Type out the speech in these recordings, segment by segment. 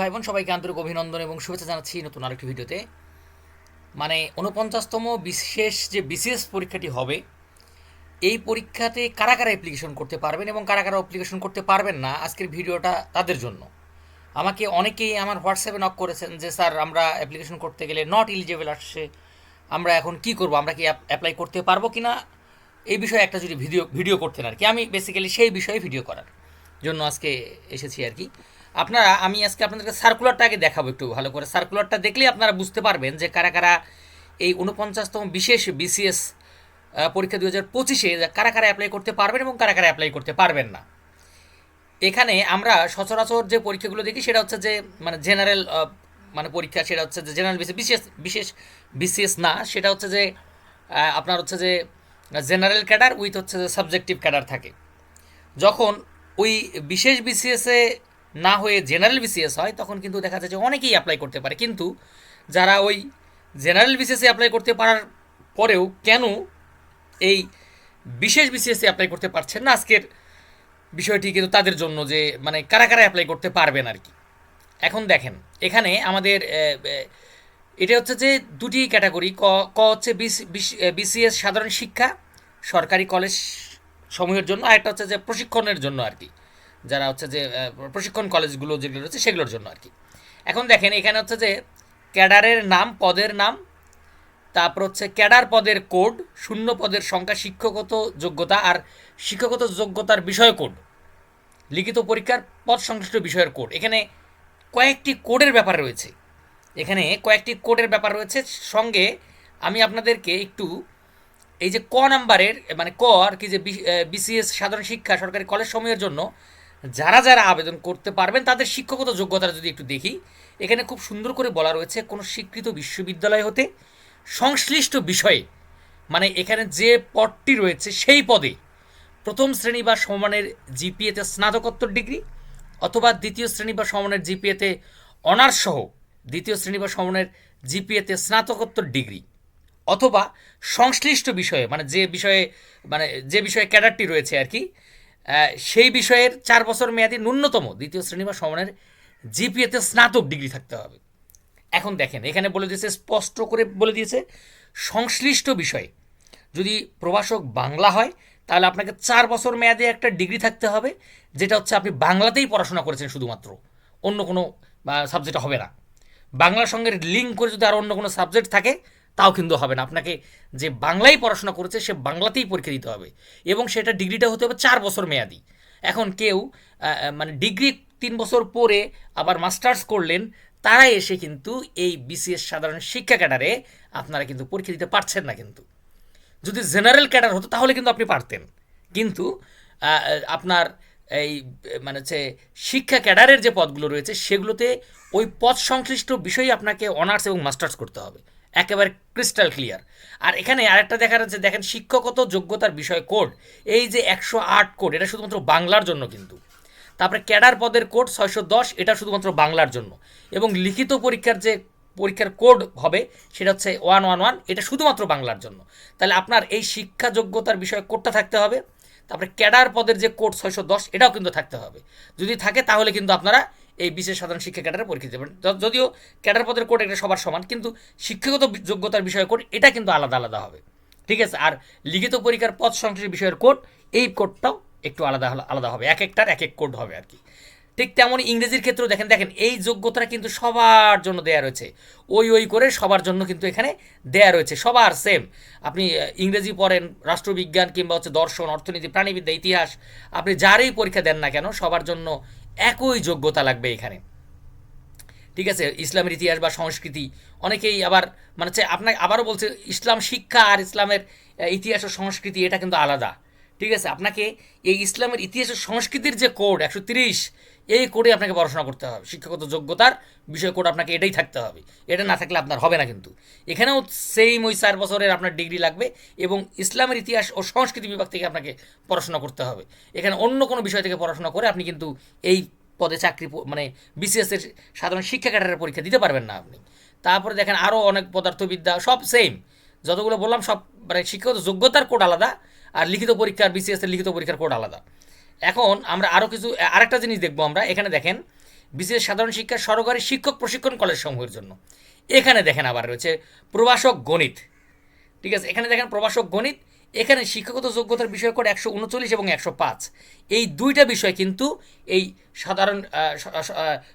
ভাই বোন সবাইকে আন্তরিক অভিনন্দন এবং শুভেচ্ছা জানাচ্ছি নতুন আরেকটি ভিডিওতে। মানে উনপঞ্চাশতম বিশেষ যে বিসিএস পরীক্ষাটি হবে, এই পরীক্ষাতে কারা কারা অ্যাপ্লিকেশন করতে পারবেন এবং কারা কারা অ্যাপ্লিকেশন করতে পারবেন না, আজকের ভিডিওটা তাদের জন্য। আমাকে অনেকেই আমার হোয়াটসঅ্যাপে নক করেছেন যে, স্যার, আমরা অ্যাপ্লিকেশন করতে গেলে নট এলিজেবল আসছে, আমরা এখন কি করব, আমরা কি অ্যাপ্লাই করতে পারব কি না এই বিষয়ে একটা যদি ভিডিও ভিডিও করতেন আর কি। আমি বেসিক্যালি সেই বিষয়ে ভিডিও করার জন্য আজকে এসেছি আর কি। আপনারা, আমি আজকে আপনাদেরকে সার্কুলারটা আগে দেখাবো একটু ভালো করে। সার্কুলারটা দেখলেই আপনারা বুঝতে পারবেন যে কারা কারা এই উনপঞ্চাশতম বিশেষ বিসিএস পরীক্ষা দু হাজার পঁচিশে কারা কারা অ্যাপ্লাই করতে পারবেন এবং কারা কারা অ্যাপ্লাই করতে পারবেন না। এখানে আমরা সচরাচর যে পরীক্ষাগুলো দেখি সেটা হচ্ছে যে মানে জেনারেল মানে পরীক্ষা, সেটা হচ্ছে যে জেনারেল বিসিএস বিশেষ বিশেষ বিসিএস না, সেটা হচ্ছে যে আপনার হচ্ছে যে জেনারেল ক্যাডার উইথ হচ্ছে যে সাবজেক্টিভ ক্যাডার থাকে। যখন ওই বিশেষ বিসিএসে না হয়ে জেনারেল বিসিএস হয়, তখন কিন্তু দেখা যায় যে অনেকেই অ্যাপ্লাই করতে পারে। কিন্তু যারা ওই জেনারেল বিসিএসে অ্যাপ্লাই করতে পারার পরেও কেন এই বিশেষ বিসিএসে অ্যাপ্লাই করতে পারছেন না? আজকের বিষয়টি কিন্তু তাদের জন্য যে মানে কারা কারা অ্যাপ্লাই করতে পারবেন আর কি। এখন দেখেন, এখানে আমাদের এটা হচ্ছে যে দুটি ক্যাটাগরি ক ক হচ্ছে বিসিএস সাধারণ শিক্ষা, সরকারি কলেজ সমূহের জন্য, আর একটা হচ্ছে যে প্রশিক্ষণের জন্য আর কি। যারা হচ্ছে যে প্রশিক্ষণ কলেজগুলো যেগুলো রয়েছে সেগুলোর জন্য আর কি। এখন দেখেন এখানে হচ্ছে যে, ক্যাডারের নাম, পদের নাম, তারপর হচ্ছে ক্যাডার পদের কোড, শূন্য পদের সংখ্যা, শিক্ষকগত যোগ্যতা আর শিক্ষকগত যোগ্যতার বিষয় কোড, লিখিত পরীক্ষার পদ সংশ্লিষ্ট বিষয়ের কোড। এখানে কয়েকটি কোডের ব্যাপার রয়েছে। এখানে কয়েকটি কোডের ব্যাপার রয়েছে। সঙ্গে আমি আপনাদেরকে একটু এই যে ক নাম্বারের মানে ক আর কি যে বিসিএস সাধারণ শিক্ষা সরকারি কলেজ সমূহের জন্য যারা যারা আবেদন করতে পারবেন, তাদের শিক্ষাগত যোগ্যতা যদি একটু দেখি, এখানে খুব সুন্দর করে বলা রয়েছে, কোনো স্বীকৃত বিশ্ববিদ্যালয় হতে সংশ্লিষ্ট বিষয়ে মানে এখানে যে পদটি রয়েছে সেই পদে প্রথম শ্রেণি বা সমানের জিপিএতে স্নাতকোত্তর ডিগ্রি অথবা দ্বিতীয় শ্রেণি বা সমানের জিপিএতে অনার্স সহ দ্বিতীয় শ্রেণি বা সমানের জিপিএতে স্নাতকোত্তর ডিগ্রি অথবা সংশ্লিষ্ট বিষয়ে মানে যে বিষয়ে মানে যে বিষয়ে ক্যাডারটি রয়েছে আর কি সেই বিষয়ের চার বছর মেয়াদী ন্যূনতম দ্বিতীয় শ্রেণি বা সমানের জিপিএতে স্নাতক ডিগ্রি থাকতে হবে। এখন দেখেন, এখানে বলে দিয়েছে, স্পষ্ট করে বলে দিয়েছে, সংশ্লিষ্ট বিষয়ে যদি প্রভাষক বাংলা হয়, তাহলে আপনাকে চার বছর মেয়াদে একটা ডিগ্রি থাকতে হবে, যেটা হচ্ছে আপনি বাংলাতেই পড়াশোনা করেছেন শুধুমাত্র, অন্য কোনো সাবজেক্ট হবে না। বাংলার সঙ্গে লিঙ্ক করে যদি আর অন্য কোনো সাবজেক্ট থাকে তাও কিন্তু হবে না। আপনাকে যে বাংলায় পড়াশোনা করেছে, সে বাংলাতেই পরীক্ষা দিতে হবে এবং সেটা ডিগ্রিটা হতে হবে চার বছর মেয়াদি। এখন কেউ মানে ডিগ্রি তিন বছর পরে আবার মাস্টার্স করলেন, তারা এসে কিন্তু এই বিসিএস সাধারণ শিক্ষা ক্যাডারে আপনারা কিন্তু পরীক্ষা দিতে পারছেন না কিন্তু। যদি জেনারেল ক্যাডার হতো, তাহলে কিন্তু আপনি পারতেন। কিন্তু আপনার এই মানে হচ্ছে শিক্ষা ক্যাডারের যে পদগুলো রয়েছে, সেগুলোতে ওই পদ সংশ্লিষ্ট বিষয়ে আপনাকে অনার্স এবং মাস্টার্স করতে হবে। একেবারে ক্রিস্টাল ক্লিয়ার আর এখানে আরেকটা দেখা যাচ্ছে দেখেন শিক্ষকত যোগ্যতার বিষয় কোড এই যে একশো আট কোড এটা শুধুমাত্র বাংলার জন্য কিন্তু। তারপরে ক্যাডার পদের কোড ছয়শো দশ, এটা শুধুমাত্র বাংলার জন্য। এবং লিখিত পরীক্ষার যে পরীক্ষার কোড হবে, সেটা হচ্ছে ওয়ান ওয়ান ওয়ান এটা শুধুমাত্র বাংলার জন্য। তাহলে আপনার এই শিক্ষা যোগ্যতার বিষয়ে কোডটা থাকতে হবে। তারপরে ক্যাডার পদের যে কোড ছয়শো দশ, এটাও কিন্তু থাকতে হবে। যদি থাকে তাহলে কিন্তু আপনারা এই বিশেষ সাধারণ শিক্ষা ক্যাডারে পরীক্ষা দেবেন য- যদিও ক্যাডার পদের কোড এটা সবার সমান, কিন্তু শিক্ষাগত যোগ্যতার বিষয় কোড, এটা কিন্তু আলাদা আলাদা হবে। ঠিক আছে? আর লিখিত পরীক্ষার পদ সংশ্লিষ্ট বিষয়ের কোড, এই কোডটাও একটু আলাদা আলাদা হবে। এক একটার এক এক কোড হবে আর কি। ঠিক তেমনই ইংরেজির ক্ষেত্রেও দেখেন দেখেন, এই যোগ্যতাটা কিন্তু সবার জন্য দেয়া রয়েছে। ওই ওই করে সবার জন্য কিন্তু এখানে দেয়া রয়েছে। সবার সেম আপনি ইংরেজি পড়েন, রাষ্ট্রবিজ্ঞান কিংবা হচ্ছে দর্শন, অর্থনীতি, প্রাণীবিদ্যা, ইতিহাস, আপনি যারই পরীক্ষা দেন না কেন, সবার জন্য একই যোগ্যতা লাগবে এখানে। ঠিক আছে? ইসলামের ইতিহাস বা সংস্কৃতি, অনেকেই আবার মানে হচ্ছে আপনাকে আবারও বলছে, ইসলাম শিক্ষা আর ইসলামের ইতিহাস ও সংস্কৃতি, এটা কিন্তু আলাদা। ঠিক আছে, আপনাকে এই ইসলামের ইতিহাস ও সংস্কৃতির যে কোড একশো তিরিশ, এই কোডে আপনাকে পড়াশোনা করতে হবে। শিক্ষাগত যোগ্যতার বিষয় কোড আপনাকে এটাই থাকতে হবে। এটা না থাকলে আপনার হবে না কিন্তু। এখানেও সেম ওই চার বছরের আপনার ডিগ্রি লাগবে এবং ইসলামের ইতিহাস ও সংস্কৃতি বিভাগ থেকে আপনাকে পড়াশোনা করতে হবে। এখানে অন্য কোনো বিষয় থেকে পড়াশোনা করে আপনি কিন্তু এই পদে চাকরি মানে বিসিএস এর সাধারণ শিক্ষা ক্যাডারের পরীক্ষা দিতে পারবেন না আপনি। তারপরে দেখেন আরও অনেক পদার্থবিদ্যা, সব সেম যতগুলো বললাম সব মানে শিক্ষাগত যোগ্যতার কোড আলাদা। আর লিখিত পরীক্ষার বিসিএস এর লিখিত পরীক্ষার কোড আলাদা। এখন আমরা আরও কিছু, আরেকটা জিনিস দেখব আমরা। এখানে দেখেন বিসিএস সাধারণ শিক্ষা সরকারি শিক্ষক প্রশিক্ষণ কলেজ সমূহের জন্য। এখানে দেখেন আবার রয়েছে প্রভাষক গণিত। ঠিক আছে, এখানে দেখেন প্রভাষক গণিত, এখানে শিক্ষাগত যোগ্যতার বিষয় কোড একশো উনচল্লিশ এবং একশো পাঁচ। এই দুইটা বিষয় কিন্তু এই সাধারণ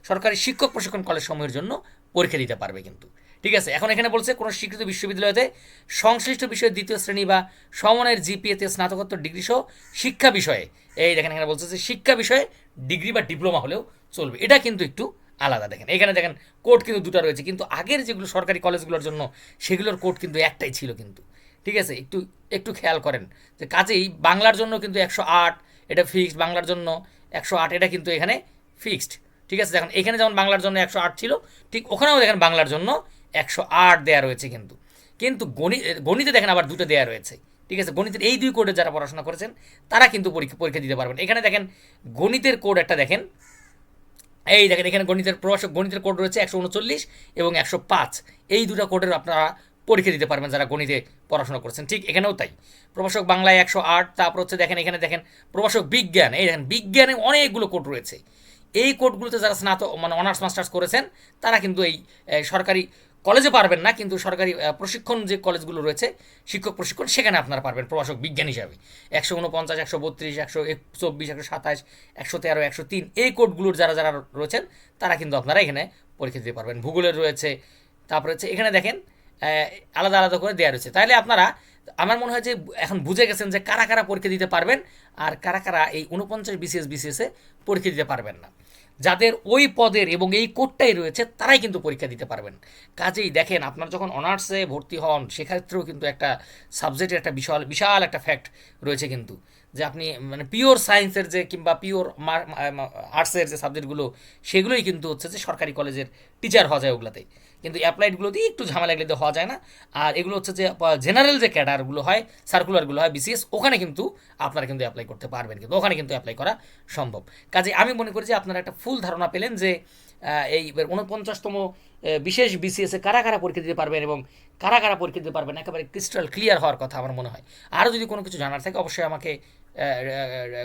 সরকারি শিক্ষক প্রশিক্ষণ কলেজ সমূহের জন্য পরীক্ষা দিতে পারবে কিন্তু। ঠিক আছে, এখন এখানে বলছে কোনো স্বীকৃত বিশ্ববিদ্যালয়তে সংশ্লিষ্ট বিষয়ে দ্বিতীয় শ্রেণি বা সমনের জিপিএতে স্নাতকোত্তর ডিগ্রি সহ শিক্ষা বিষয়ে। এই দেখেন, এখানে বলছে যে শিক্ষা বিষয়ে ডিগ্রি বা ডিপ্লোমা হলেও চলবে। এটা কিন্তু একটু আলাদা দেখেন। এখানে দেখেন, কোড কিন্তু দুটো রয়েছে, কিন্তু আগের যেগুলো সরকারি কলেজগুলোর জন্য সেগুলোর কোড কিন্তু একটাই ছিল কিন্তু। ঠিক আছে, একটু একটু খেয়াল করেন যে কাজেই বাংলার জন্য কিন্তু একশো আট, এটা ফিক্সড বাংলার জন্য একশো আট, এটা কিন্তু এখানে ফিক্সড। ঠিক আছে, দেখেন, এখানে যেমন বাংলার জন্য একশো আট ছিল, ঠিক ওখানেও দেখেন বাংলার জন্য একশো আট দেওয়া রয়েছে কিন্তু। কিন্তু গণিত গণিতে দেখেন আবার দুটো দেওয়া রয়েছে। ঠিক আছে? গণিতের এই দুই কোডে যারা পড়াশোনা করেছেন, তারা কিন্তু পরীক্ষা পরীক্ষা দিতে পারবেন। এখানে দেখেন, গণিতের কোড একটা দেখেন। এই দেখেন, এখানে গণিতের প্রভাষক গণিতের কোড রয়েছে একশো উনচল্লিশ এবং একশো পাঁচ। এই দুটো কোডের আপনারা পরীক্ষা দিতে পারবেন যারা গণিতে পড়াশোনা করছেন। ঠিক এখানেও তাই। প্রভাষক বাংলায় একশো আট, তারপর হচ্ছে দেখেন, এখানে দেখেন, প্রভাষক বিজ্ঞান। এই দেখেন, বিজ্ঞানে অনেকগুলো কোড রয়েছে। এই কোডগুলোতে যারা স্নাতক মানে অনার্স মাস্টার্স করেছেন, তারা কিন্তু এই সরকারি কলেজে পারবেন না, কিন্তু সরকারি প্রশিক্ষণ যে কলেজগুলো রয়েছে, শিক্ষক প্রশিক্ষণ সেখানে আপনারা পারবেন, প্রভাষক বিজ্ঞান হিসাবে। একশো উনপঞ্চাশ একশো বত্রিশ, একশো চব্বিশ, একশো সাতাশ, একশো তেরো, একশো তিন, এই কোডগুলোর যারা যারা রয়েছেন, তারা কিন্তু আপনারা এখানে পরীক্ষা দিতে পারবেন। ভূগোলের রয়েছে, তারপরে হচ্ছে এখানে দেখেন আলাদা আলাদা করে দেওয়া রয়েছে। তাহলে আপনারা, আমার মনে হয় যে এখন বুঝে গেছেন যে কারা কারা পরীক্ষা দিতে পারবেন, আর কারা কারা এই উনপঞ্চাশ বিসিএস বিসিএসে পরীক্ষা দিতে পারবেন না। যাদের ওই পদের এবং এই কোডটাই রয়েছে, তারাই কিন্তু পরীক্ষা দিতে পারবেন। কাজেই দেখেন, আপনার যখন অনার্সে ভর্তি হন, সেক্ষেত্রেও কিন্তু একটা সাবজেক্টের একটা বিশাল বিশাল একটা ফ্যাক্ট রয়েছে কিন্তু। যে আপনি মানে পিওর সায়েন্সের যে কিংবা পিওর আর্টসের যে সাবজেক্টগুলো সেগুলোই কিন্তু হচ্ছে যে সরকারি কলেজের টিচার হওয়া যায় ওগুলোতেই কিন্তু অ্যাপ্লাইডগুলোতে একটু ঝামেলা এগুলোতে হওয়া যায় না। আর এগুলো হচ্ছে যে জেনারেল যে ক্যাডারগুলো হয় সার্কুলারগুলো হয় বিসিএস ওখানে কিন্তু আপনারা কিন্তু অ্যাপ্লাই করতে পারবেন। কিন্তু ওখানে কিন্তু অ্যাপ্লাই করা সম্ভব। কাজে আমি মনে করি যে, আপনারা একটা ফুল ধারণা পেলেন যে এই উনপঞ্চাশতম বিশেষ বিসিএসে কারা কারা পরীক্ষা দিতে পারবেন এবং কারা কারা পরীক্ষা দিতে পারবেন, একেবারে ক্রিস্টাল ক্লিয়ার হওয়ার কথা আমার মনে হয়। আরও যদি কোনো কিছু জানার থাকে, অবশ্যই আমাকে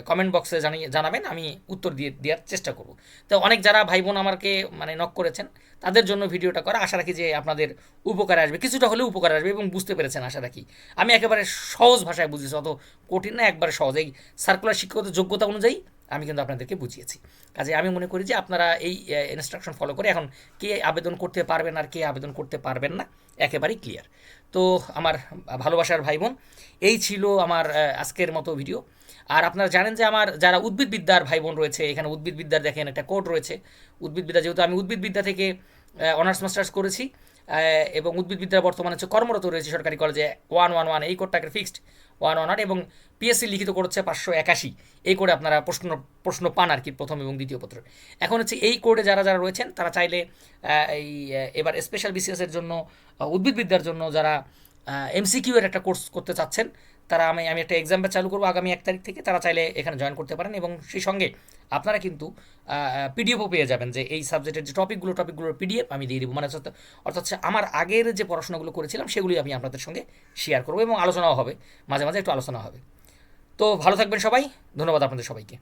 কমেন্ট বক্সে জানিয়ে, জানাবেন, আমি উত্তর দিয়ে, দেওয়ার চেষ্টা করব। তো অনেক যারা ভাই বোন আমাকে মানে নক করেছেন, তাদের জন্য ভিডিওটা করা, আশা রাখি যে আপনাদের উপকারে আসবে। কিছুটা হলেও উপকারে আসবে এবং বুঝতে পেরেছেন, আশা রাখি। আমি একেবারে সহজ ভাষায় বুঝেছি, অত কঠিন না, একবারে সহজ। এই সার্কুলার শিক্ষাগত যোগ্যতা অনুযায়ী আমি কিন্তু আপনাদেরকে বুঝিয়েছি। কাজে আমি মনে করি যে আপনারা এই ইনস্ট্রাকশন ফলো করে এখন কে আবেদন করতে পারবেন আর কে আবেদন করতে পারবেন না, একেবারেই ক্লিয়ার তো আমার ভালোবাসার ভাই বোন এই ছিল আমার আজকের মতো ভিডিও আর আপনারা জানেন যে আমার যারা উদ্ভিদবিদ্যার ভাই বোন রয়েছে, এখানে উদ্ভিদবিদ্যার দেখেন একটা কোড রয়েছে। উদ্ভিদবিদ্যা যেহেতু আমি উদ্ভিদবিদ্যা থেকে অনার্স মাস্টার্স করেছি এবং উদ্ভিদবিদ্যা বর্তমানে হচ্ছে কর্মরত রয়েছে সরকারি কলেজে ওয়ান ওয়ান ওয়ান। এই কোডটাকে ফিক্সড ওয়ান ওয়ান এবং পিএসসি লিখিত করছে পাঁচশো একাশি। এই কোডে আপনারা প্রশ্ন প্রশ্ন পান আর কি প্রথম এবং দ্বিতীয় পত্র এখন হচ্ছে এই কোডে যারা যারা রয়েছেন, তারা চাইলে এই এবার স্পেশাল বিসিএসের জন্য, উদ্ভিদবিদ্যার জন্য যারা এমসিকিউ এর একটা কোর্স করতে চাচ্ছেন তারা আমি আমি একটা এক্সাম্পল চালু করব আগামী এক তারিখ থেকে, তারা চাইলে এখানে জয়েন করতে পারেন এবং সেই সঙ্গে আপনারা কিন্তু পিডিএফও পেয়ে যাবেন যে এই সাবজেক্টের যে টপিকগুলো টপিকগুলোর পিডিএফ আমি দিয়ে দিব। মানে অর্থাৎ আমার আগের যে পড়াশোনাগুলো করেছিলাম সেগুলি আমি আপনাদের সঙ্গে শেয়ার করব এবং আলোচনাও হবে, মাঝে মাঝে একটু আলোচনা হবে। তো ভালো থাকবেন সবাই, ধন্যবাদ আপনাদের সবাইকে।